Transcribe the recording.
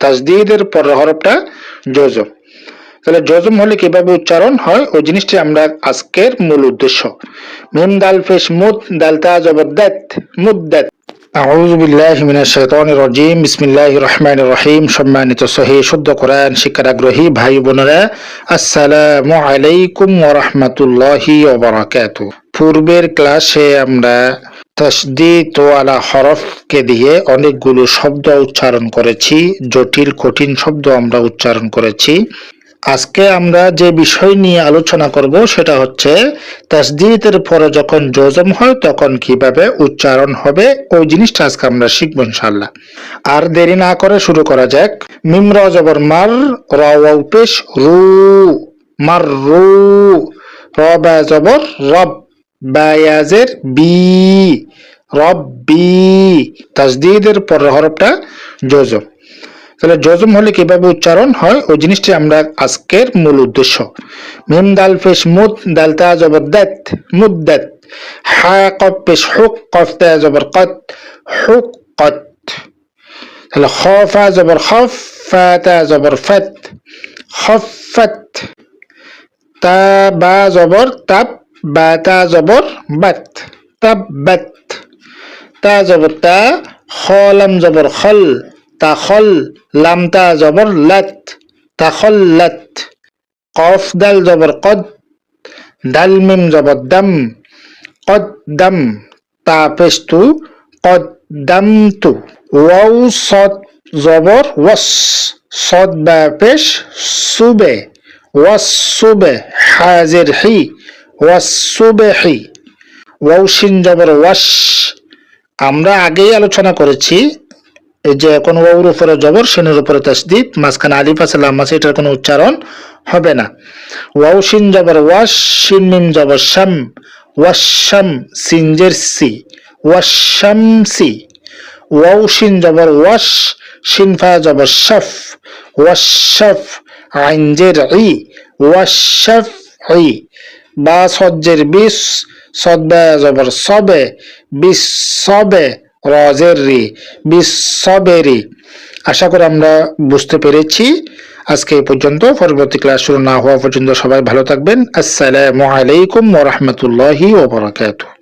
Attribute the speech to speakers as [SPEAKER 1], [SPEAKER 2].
[SPEAKER 1] তাজদিদের পরের হরফটা জজম। তাহলে জজম হলে কীভাবে উচ্চারণ হয়? ওই জিনিসটি আমরা আজকের মূল উদ্দেশ্য। মিম দাল পেশ মুদ দাল তা জবরদাত মুদ্দাত আউযু বিল্লাহি মিনাশ শাইতানির রাজিম। বিসমিল্লাহির রহমানির রহিম। সম্মানিত সহি, শুদ্ধ কোরআন শিক্ষার আগ্রহী ভাই বোনেরা, আসসালামু আলাইকুম ওয়া রাহমাতুল্লাহি ওয়া বারাকাতুহু। পূর্বের ক্লাসে আমরা তসদিদ ওয়ালা হরফকে দিয়ে অনেকগুলো শব্দ উচ্চারণ করেছি, জটিল, কঠিন শব্দ আমরা উচ্চারণ করেছি। আজকে আমরা যে বিষয় নিয়ে আলোচনা করব সেটা হচ্ছে তাসদিদের পরে যখন জজম হয় তখন কীভাবে উচ্চারণ হবে, ওই জিনিসটা আজকে আমরা শিখব ইনশাল্লাহ আর দেরি না করে শুরু করা যাক। মিম র জবর মার র ওয়াও পেশ রু, মার রু র জবর রব। বায়াজের বি, রব্বি তাসদিদের পরের হরফটা জজম। তাহলে জজম হলে কীভাবে উচ্চারণ হয়? ওই জিনিসটি আমরা আজকের মূল উদ্দেশ্য। মিম দাল পেশ মুদ, দাল তা জবর দাত মুদ্দাত হা কফ পেশ হুক, কফ তা জবর কত, হুক কত। তাহলে খ ফা জবর খফ ফা তা জবর ফত খফত তা বা জবর তাপ বা তা জবর বাত তাব্বাত তা জবর তা খলাম জবর খল তা খল, লাম তা জবর লাত তা খল্লাত কফ দাল জবর কদ দাল মিম জবর দাম, কদ দাম। তা পেস্তু কদ দাম তু। ওয়াও সদ জবর ওয়াস সদ বা পেশ সুবে ওয়াস সুবে হাজির হি। ওয়াস সুবে হি ওয়াও জবর ওয়াস। আমরা আগেই আলোচনা করেছি যে কোনো ওয়াউর উপরে জবর শিনের উপরে তাসদিদ, মাঝখানে আলিফ আছে, লাম আছে, এটার কোনো উচ্চারণ হবে না। ওয়াও শিন জবর ওয়াস শিন মিম জবর শাম ওয়াশাম সিনজের সি ওয়াশামসি ওয়াও শিন জবর ওয়াস শিন ফা জবর শফ ওয়াশফ আইনজের ই ওয়াশফ ই বা সজ্জের বিশ সদ্বা জবর সবে বিশ সবে, রজের রি বিশ সবেরি আশা করি আমরা বুঝতে পেরেছি। আজকে এই পর্যন্ত, পরবর্তী ক্লাস শুরু না হওয়া পর্যন্ত সবাই ভালো থাকবেন। আসসালামু আলাইকুম ও রাহমাতুল্লাহি ওয়া বারাকাতুহু।